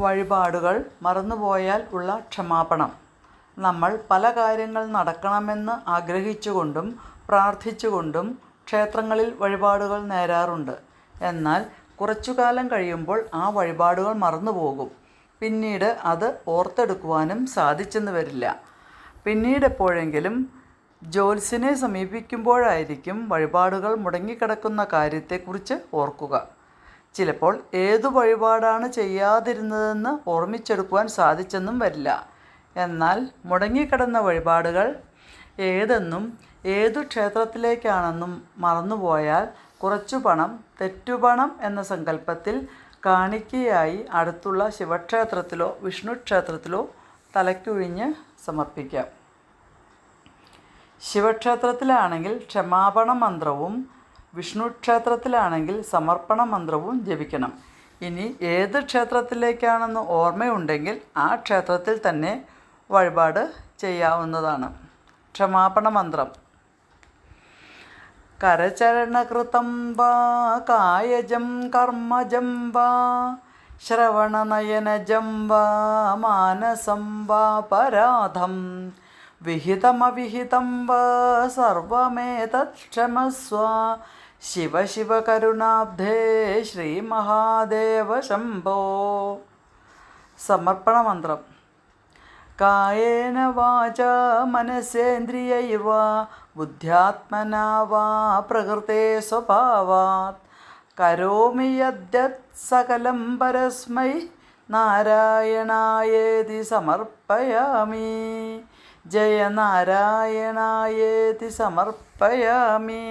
വഴിപാടുകൾ മറന്നുപോയാൽ ഉള്ള ക്ഷമാപണം. നമ്മൾ പല കാര്യങ്ങൾ നടക്കണമെന്ന് ആഗ്രഹിച്ചുകൊണ്ടും പ്രാർത്ഥിച്ചുകൊണ്ടും ക്ഷേത്രങ്ങളിൽ വഴിപാടുകൾ നേരാറുണ്ട്. എന്നാൽ കുറച്ചു കാലം കഴിയുമ്പോൾ ആ വഴിപാടുകൾ മറന്നുപോകും. പിന്നീട് അത് ഓർത്തെടുക്കുവാനും സാധിച്ചെന്ന് വരില്ല. പിന്നീട് എപ്പോഴെങ്കിലും ജ്യോത്സ്യനെ സമീപിക്കുമ്പോഴായിരിക്കും വഴിപാടുകൾ മുടങ്ങിക്കിടക്കുന്ന കാര്യത്തെക്കുറിച്ച് ഓർക്കുക. ചിലപ്പോൾ ഏതു വഴിപാടാണ് ചെയ്യാതിരുന്നതെന്ന് ഓർമ്മിച്ചെടുക്കുവാൻ സാധിച്ചെന്നും വരില്ല. എന്നാൽ മുടങ്ങിക്കിടന്ന വഴിപാടുകൾ ഏതെന്നും ഏതു ക്ഷേത്രത്തിലേക്കാണെന്നും മറന്നുപോയാൽ കുറച്ചു പണം തെറ്റുപണം എന്ന സങ്കല്പത്തിൽ കാണിക്കയായി അടുത്തുള്ള ശിവക്ഷേത്രത്തിലോ വിഷ്ണു ക്ഷേത്രത്തിലോ തലയ്ക്കുഴിഞ്ഞ് സമർപ്പിക്കാം. ശിവക്ഷേത്രത്തിലാണെങ്കിൽ ക്ഷമാപണ മന്ത്രവും വിഷ്ണു ക്ഷേത്രത്തിലാണെങ്കിൽ സമർപ്പണ മന്ത്രവും ജപിക്കണം. ഇനി ഏത് ക്ഷേത്രത്തിലേക്കാണെന്ന് ഓർമ്മയുണ്ടെങ്കിൽ ആ ക്ഷേത്രത്തിൽ തന്നെ വഴിപാട് ചെയ്യാവുന്നതാണ്. ക്ഷമാപണ മന്ത്രം. കരചരണകൃതം വാ കായജം കർമ്മജം വാ ശ്രവണനയനജം വാ മാനസം വാ പരാധം വിഹിതമവിഹിതം വാ സർവമേതത് ക്ഷമസ്വ. ശിവ ശിവ കരുണാബ്ധേ ശ്രീമഹാദേവ ശംഭോ. സമർപ്പണ മന്ത്രം. കായേന വാച മനസേന്ദ്രിയൈർവാ ബുദ്ധ്യാത്മനാ വാ പ്രകൃതേ സ്വഭാവാത്. കരോമി യദ്യത് സകലം പരസ്മൈ. നാരായണായേതി സമർപ്പയാമി. ജയ നാരായണായേതി സമർപ്പയാമി.